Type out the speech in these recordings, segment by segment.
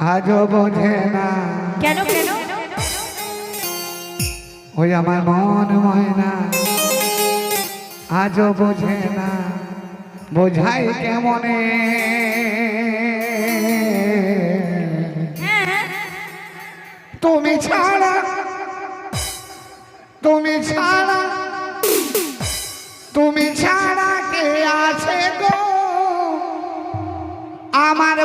আজও বোঝে না। কেন কেন? ওই আমার মন ময়না আজও বোঝে না। বোঝাই কেমনে? তুমি ছাড়া তুমি ছাড়া তুমি ছাড়া কে আছে গো? আমার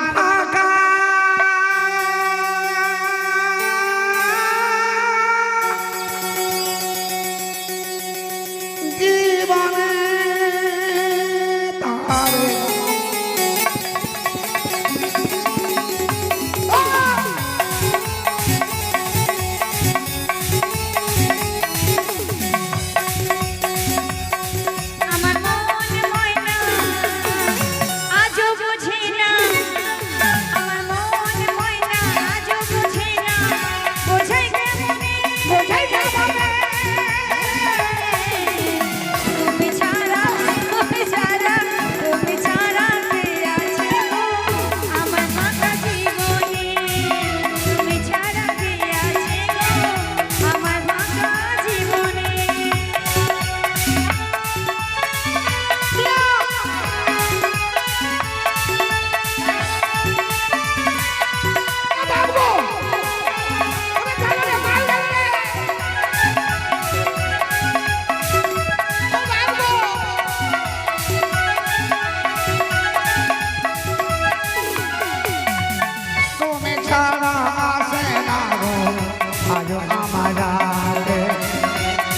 আজ আমার রাতে।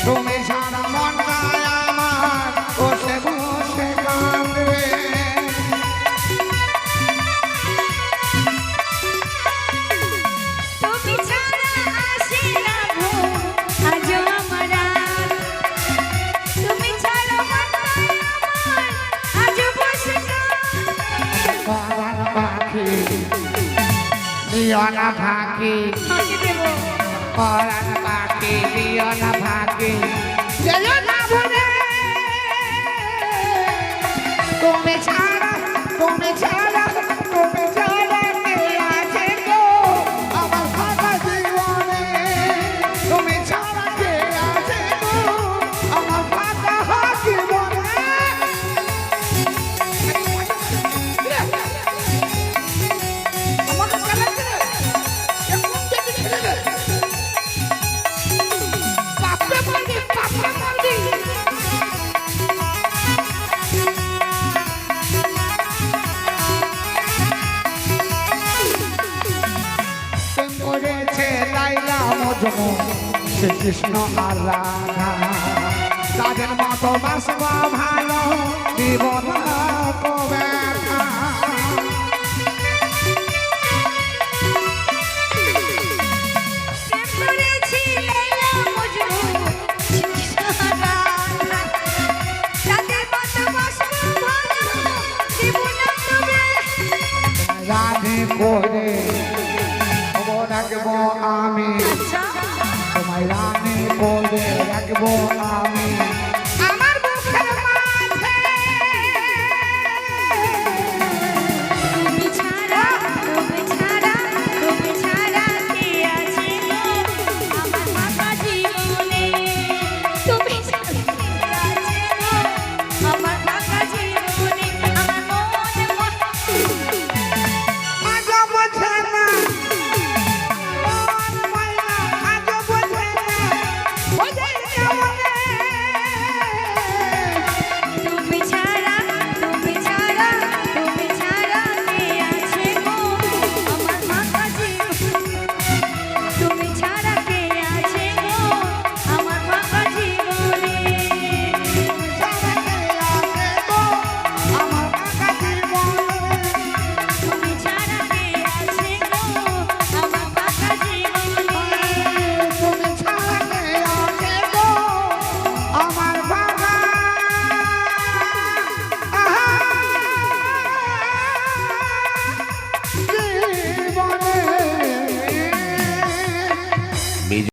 তুমি ছাড়া মনটা আমার বসে বসে কাঁদবে পাখি দিও না ফাঁকি। পরাণ পাখি দিও না ফাঁকি যেও না ভুলে তুমি ছাড়া মজনু শ্রীকৃষ্ণ আর রাধা তাদের মতো বাসবা ভালো দিব না তো ব্যথা প্রেম করেছি লাইলা মজনু, সারা রাত। রাতের মতো বসবো ভালো, দেব না তবে। রাধে করে রাখব আমি আচ্ছা বলে রাখব আমি।